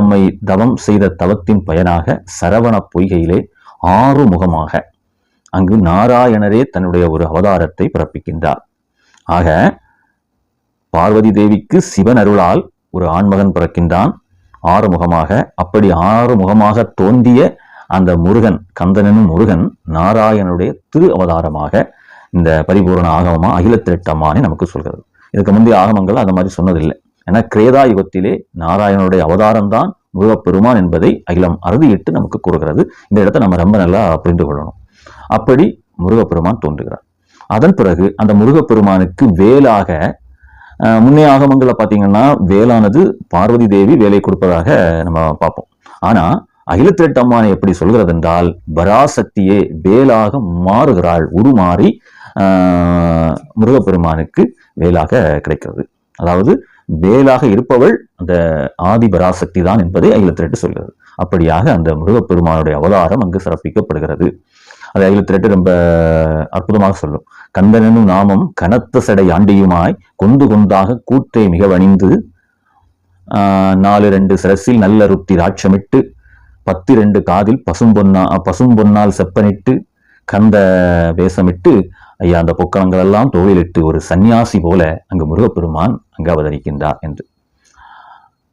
அம்மை தவம் செய்த தவத்தின் பயனாக சரவண பொய்கையிலே ஆறு முகமாக அங்கு நாராயணரே தன்னுடைய ஒரு அவதாரத்தை பிறப்பிக்கின்றார். ஆக பார்வதி தேவிக்கு சிவன் அருளால் ஒரு ஆண்மகன் பிறக்கின்றான். ஆறு முகமாக அப்படி ஆறு முகமாக தோன்றிய அந்த முருகன் கந்தனும் முருகன் நாராயணனுடைய திரு அவதாரமாக இந்த பரிபூரண ஆகமமா அகிலத்திரட்டம்மானே நமக்கு சொல்கிறது. இதுக்கு முந்தைய ஆகமங்கள் அந்த மாதிரி சொன்னதில்லை. ஏன்னா கிரேதா யுகத்திலே நாராயணனுடைய அவதாரம் தான் முருகப்பெருமான் என்பதை அகிலம் அறுதியிட்டு நமக்கு கூறுகிறது. இந்த இடத்தை நம்ம ரொம்ப நல்லா புரிந்து கொள்ளணும். அப்படி முருகப்பெருமான் தோன்றுகிறார். அதன் பிறகு அந்த முருகப்பெருமானுக்கு வேலாக முன்னே ஆகமங்களை பார்த்தீங்கன்னா வேலானது பார்வதி தேவி வேலை கொடுப்பதாக நம்ம பார்ப்போம். ஆனா அகிலத்திரட்டம்மானை எப்படி சொல்கிறது என்றால் பராசக்தியே வேலாக மாறுகிறாள் உருமாறி ஆஹ், முருகப்பெருமானுக்கு வேலாக கிடைக்கிறது. அதாவது வேலாக இருப்பவள் அந்த ஆதிபராசக்தி தான் என்பதை அகிலத்திரட்டு சொல்கிறது. அப்படியாக அந்த முருகப்பெருமானுடைய அவதாரம் அங்கு சிறப்பிக்கப்படுகிறது. அது ரெட்டு ரொம்ப அற்புதமாக சொல்லும். கந்தனும் நாமம் கனத்த சடை ஆண்டியுமாய் கொண்டு கொண்டாக கூற்றை மிக வணிந்து ஆஹ், நாலு ரெண்டு சிரசில் நல்ல ருத்தி ராட்சமிட்டு பத்து ரெண்டு காதில் பசும்பொன்னா பசும்பொன்னால் செப்பனிட்டு கந்த வேஷமிட்டு ஐயா அந்த பொக்கலங்கள் எல்லாம் தோளிலிட்டு ஒரு சந்நியாசி போல அங்கு முருகப்பெருமான் அங்கு அவதரிக்கின்றார் என்று.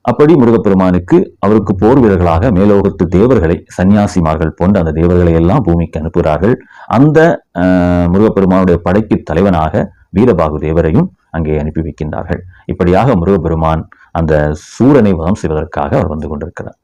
அப்படி முருகப்பெருமானுக்கு அவருக்கு போர் வீரர்களாக மேலோகத்து தேவர்களை சன்னியாசிமார்கள் போன்ற அந்த தேவர்களை எல்லாம் பூமிக்கு அனுப்புகிறார்கள். அந்த ஆஹ், முருகப்பெருமானுடைய படைக்கு தலைவனாக வீரபாகு தேவரையும் அங்கே அனுப்பி வைக்கின்றார்கள். இப்படியாக முருகப்பெருமான் அந்த சூரனை வதம் செய்வதற்காக அவர் வந்து கொண்டிருக்கிறார்.